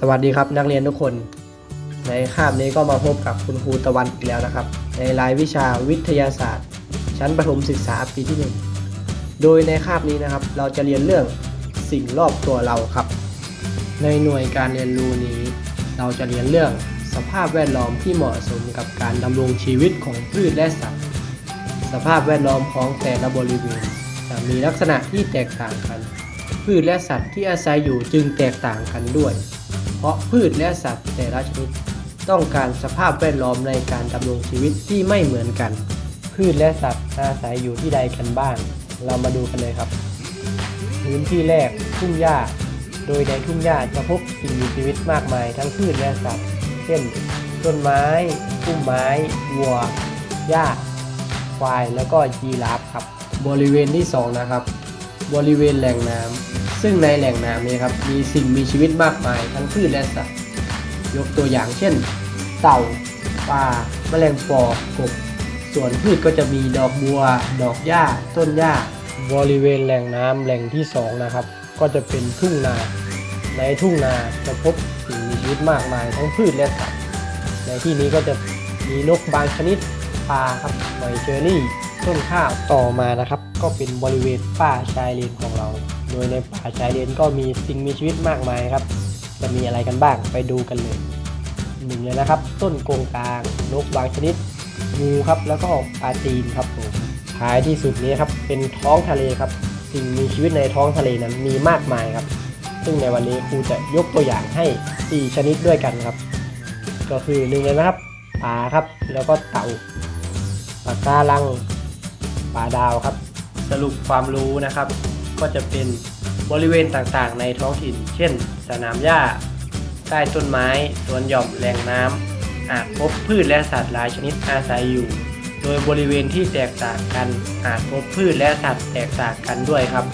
สวัสดีครับนักเรียนทุกคน ในคาบนี้ก็มาพบกับคุณครูตะวันอีกแล้วนะครับ ในรายวิชาวิทยาศาสตร์ ชั้นประถมศึกษาปีที่ 1 โดยในคาบนี้นะครับ เราจะเรียนเรื่องสิ่งรอบตัวเราครับ ในหน่วยการเรียนรู้นี้ เราจะเรียนเรื่องสภาพแวดล้อมที่เหมาะสมกับการดำรงชีวิตของพืชและสัตว์ สภาพแวดล้อมของแต่ละบริเวณจะมีลักษณะที่แตกต่างกัน พืชและสัตว์ที่อาศัยอยู่จึงแตกต่างกันด้วย เพราะพืชและสัตว์แต่ละชนิดต้องการสภาพแวดล้อมในการดำรงชีวิตที่ไม่เหมือนกัน พืชและสัตว์อาศัยอยู่ที่ใดกันบ้าง เรามาดูกันเลยครับ พื้นที่แรกทุ่งหญ้า โดยในทุ่งหญ้าจะพบสิ่งมีชีวิตมากมายทั้งพืชและสัตว์ เช่น ต้นไม้พุ่มไม้วัวหญ้าควายแล้วก็ยีราฟครับ บริเวณที่ 2 นะครับ บริเวณแหล่งน้ำ ซึ่งในแหล่งน้ำนี้ครับมีสิ่งมีชีวิตมากมายทั้งพืชและสัตว์ ยกตัวอย่างเช่น เต่าปลาแมลงปอกบส่วนพืชก็จะมีดอกบัว ดอกหญ้า ต้นหญ้า บริเวณแหล่งน้ำแหล่งที่2นะครับ ก็จะเป็นทุ่งนา ในทุ่งนาจะพบสิ่งมีชีวิตมากมายทั้งพืชและสัตว์ ในที่นี้ก็จะมีนกบางชนิดปลาครับหอยเชอรี่ ต้นข้าวต่อมานะครับ ก็เป็นบริเวณป่าชายเลนของเรา ดยในป่าชายเลนก็มีสิ่งมีชีวิตมากมายครับ จะมีอะไรกันบ้างไปดูกันเลยหนึ่งเลยนะครับ ต้นโกงกลางนกบางชนิดงูครับแล้วก็ปลาตีนครับผมท้ายที่สุดนี้ครับเป็นท้องทะเลครับ สิ่งมีชีวิตในท้องทะเลนั้นมีมากมายครับ ซึ่งในวันนี้ครูจะยกตัวอย่างให้ 4 ชนิดด้วยกันครับ ก็คือหนึ่งเลยนะครับปลาครับแล้วก็เต่าปลาการังปลาดาวครับ สรุปความรู้นะครับ ก็จะเป็นบริเวณต่างๆ ในท้องถิ่น เช่น สนามหญ้า ใต้ต้นไม้ สวนหย่อมแหล่งน้ำอาจพบพืชและสัตว์หลายชนิดอาศัยอยู่ โดยบริเวณที่แตกต่างกันอาจพบพืชและสัตว์แตกต่างกันด้วยครับ